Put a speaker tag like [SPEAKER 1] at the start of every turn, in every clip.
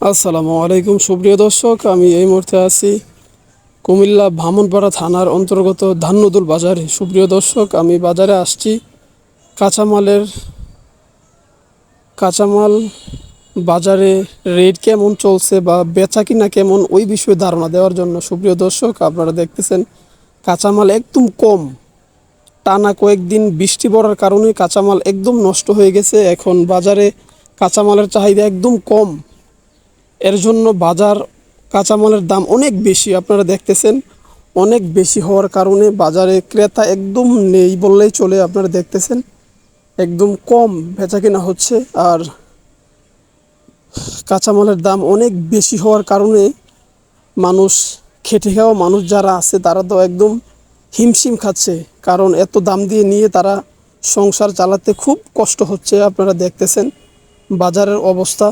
[SPEAKER 1] আসসালামু আলাইকুম, সুপ্রিয় দর্শক, আমি এই মুহূর্তে আছি কুমিল্লা ভামনপাড়া থানার অন্তর্গত ধান্যদুল বাজারে। সুপ্রিয় দর্শক, আমি বাজারে আসছি। কাঁচামালের, কাঁচামাল বাজারে রেট কেমন চলছে বা বেচা কিনা কেমন, ওই বিষয়ে ধারণা দেওয়ার জন্য, সুপ্রিয় দর্শক, আপনারা দেখতেছেন কাঁচামাল একদম কম। টানা কয়েকদিন বৃষ্টি পড়ার কারণে কাঁচামাল একদম নষ্ট হয়ে গেছে। এখন বাজারে কাঁচামালের চাহিদা একদম কম। এর জন্য বাজার কাঁচামালের দাম অনেক বেশি, আপনারা দেখতেছেন, অনেক বেশি হওয়ার কারণে বাজারে ক্রেতা একদম নেই বললেই চলে, আপনারা দেখতেছেন, একদম কম বেচা কেনা হচ্ছে, আর কাঁচামালের দাম অনেক বেশি হওয়ার কারণে মানুষ, খেটে খাওয়া মানুষ যারা আছে, তারা তো একদম হিমশিম খাচ্ছে, কারণ এত দাম দিয়ে নিয়ে তারা সংসার চালাতে খুব কষ্ট হচ্ছে, আপনারা দেখতেছেন, বাজারের অবস্থা।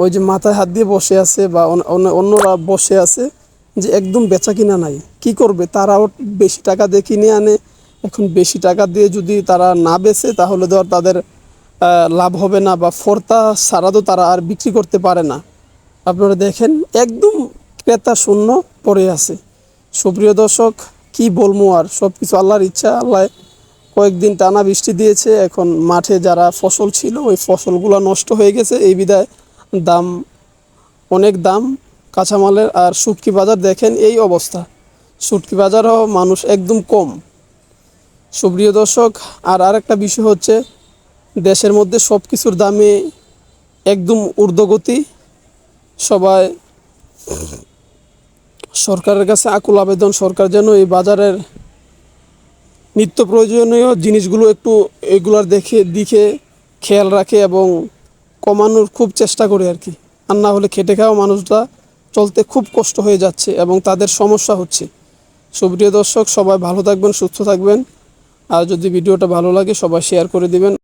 [SPEAKER 1] ওই যে মাথায় হাত দিয়ে বসে আছে বা অন্য- অন্য- অন্যরা বসে আছে যে একদম বেচা কিনা নাই। কি করবে? তারাও বেশি টাকা দিয়ে কিনে আনে। এখন বেশি টাকা দিয়ে যদি তারা না বেচে, তাহলে ধর তাদের লাভ হবে না বা ফর্তা ছাড়া তো তারা আর বিক্রি করতে পারে না। আপনারা দেখেন, একদম ক্রেতা শূন্য পড়ে আছে। সুপ্রিয় দর্শক, কি বলব আর? সব কিছু আল্লাহর ইচ্ছা, আল্লাহ কয়েকদিন টানা বৃষ্টি দিয়েছে। এখন মাঠে যারা ফসল ছিল, ওই ফসলগুলো নষ্ট হয়ে গেছে। এই বিধায় দাম, অনেক দাম, কাঁচামালের আর শুটকি বাজার দেখেন এই অবস্থা। শুটকি বাজারও মানুষ একদম কম। সুপ্রিয় দর্শক, আর আরেকটা বিষয় হচ্ছে, দেশের মধ্যে সব কিছুর দামে একদম ঊর্ধ্বগতি। সবাই সরকারের কাছে আকুল আবেদন, সরকার যেন এই বাজারের নিত্য প্রয়োজনীয় জিনিসগুলো একটু এগুলার দেখে, দিকে খেয়াল রাখে এবং কমানোর খুব চেষ্টা করে আর কি। আর না হলে খেটে খাওয়া মানুষরা চলতে খুব কষ্ট হয়ে যাচ্ছে এবং তাদের সমস্যা হচ্ছে। সুপ্রিয় দর্শক, সবাই ভালো থাকবেন, সুস্থ থাকবেন। আর যদি ভিডিওটা ভালো লাগে, সবাই শেয়ার করে দিবেন।